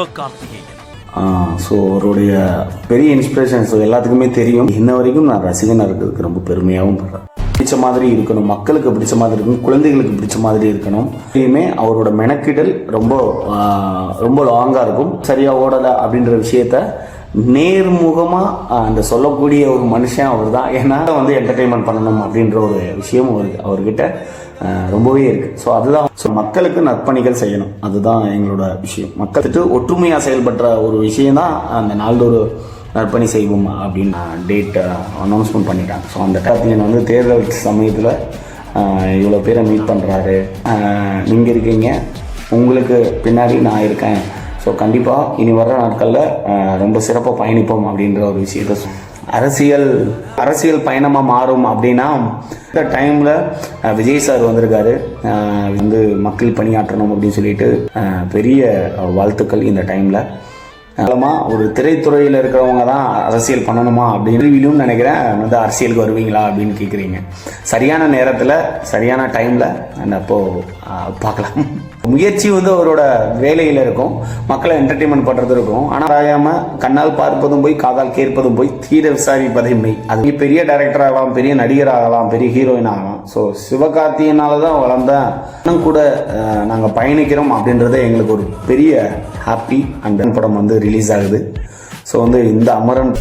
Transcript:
Sivakarthikeyan. So அவருடைய பெரிய inspiration so எல்லாத்துக்குமே தெரியும். இன்ன வரைக்கும் நான் ரசிகனாக இருக்கிறதுக்கு ரொம்ப பெருமையாகவும் படுறேன். பிடிச்ச மாதிரி இருக்கணும். மக்களுக்கு பிடிச்ச மாதிரி இருக்கணும். குழந்தைகளுக்கு பிடிச்ச மாதிரி இருக்கணும். எப்பயுமே அவரோட மெனக்கிடல் ரொம்ப ரொம்ப லாங்காக இருக்கும். சரியாக ஓடலை அப்படின்ற விஷயத்த நேர்முகமாக அந்த சொல்லக்கூடிய ஒரு மனுஷன் அவர் தான் ஏன்னா வந்து என்டர்டெயின்மெண்ட் பண்ணணும் அப்படின்ற ஒரு விஷயம் அவருக்கு அவர்கிட்ட ரொம்பவே இருக்குது ஸோ அதுதான். ஸோ மக்களுக்கு நற்பணிகள் செய்யணும். அதுதான் எங்களோட விஷயம். மக்களுக்கு ஒற்றுமையாக செயல்படுற ஒரு விஷயம் தான் அந்த நாள்தோறு நற்பணி செய்வோம் அப்படின்னு டேட் அனௌன்ஸ்மெண்ட் பண்ணிட்டாங்க. ஸோ அந்த டைத்தில் வந்து தேர்தல் சமயத்தில் இவ்வளோ பேரை மீட் பண்ணுறாரு நீங்கள் இருக்கீங்க. உங்களுக்கு பின்னாடி நான் இருக்கேன். ஸோ கண்டிப்பாக இனி வர்ற நாட்களில் ரொம்ப சிறப்பாக பயணிப்போம் அப்படின்ற ஒரு விஷயத்த அரசியல் அரசியல் பயணமாக மாறும் அப்படின்னா இந்த டைமில் விஜய் சார் வந்திருக்காரு. வந்து மக்கள் பணியாற்றணும் அப்படின்னு சொல்லிட்டு பெரிய வாழ்த்துக்கள் இந்த டைமில் மூலமாக ஒரு திரைத்துறையில் இருக்கிறவங்க தான் அரசியல் பண்ணணுமா அப்படின்னு நினைக்கிறேன். வந்து அரசியலுக்கு வருவீங்களா அப்படின்னு கேட்குறீங்க சரியான நேரத்தில் சரியான டைமில் அந்த அப்போது பார்க்கலாம். முயற்சி வந்து அவரோட வேலையில் இருக்கும். மக்களை என்டர்டெயின்மெண்ட் பண்ணுறது இருக்கும். ஆனால் ஆகாமல் கண்ணால் பார்ப்பதும் போய் காதால் கேட்பதும் போய் தீர விசாரிப்பதை மெய். அது பெரிய டைரக்டர் ஆகலாம் பெரிய நடிகர் ஆகலாம் பெரிய ஹீரோயின் ஆகலாம். ஸோ சிவகார்த்தியனால தான் வளர்ந்த இன்னும் கூட நாங்கள் பயணிக்கிறோம் அப்படின்றது எங்களுக்கு ஒரு பெரிய ஹாப்பி அண்ட் படம் வந்து ரிலீஸ் ஆகுது. ஸோ வந்து இந்த அமரன்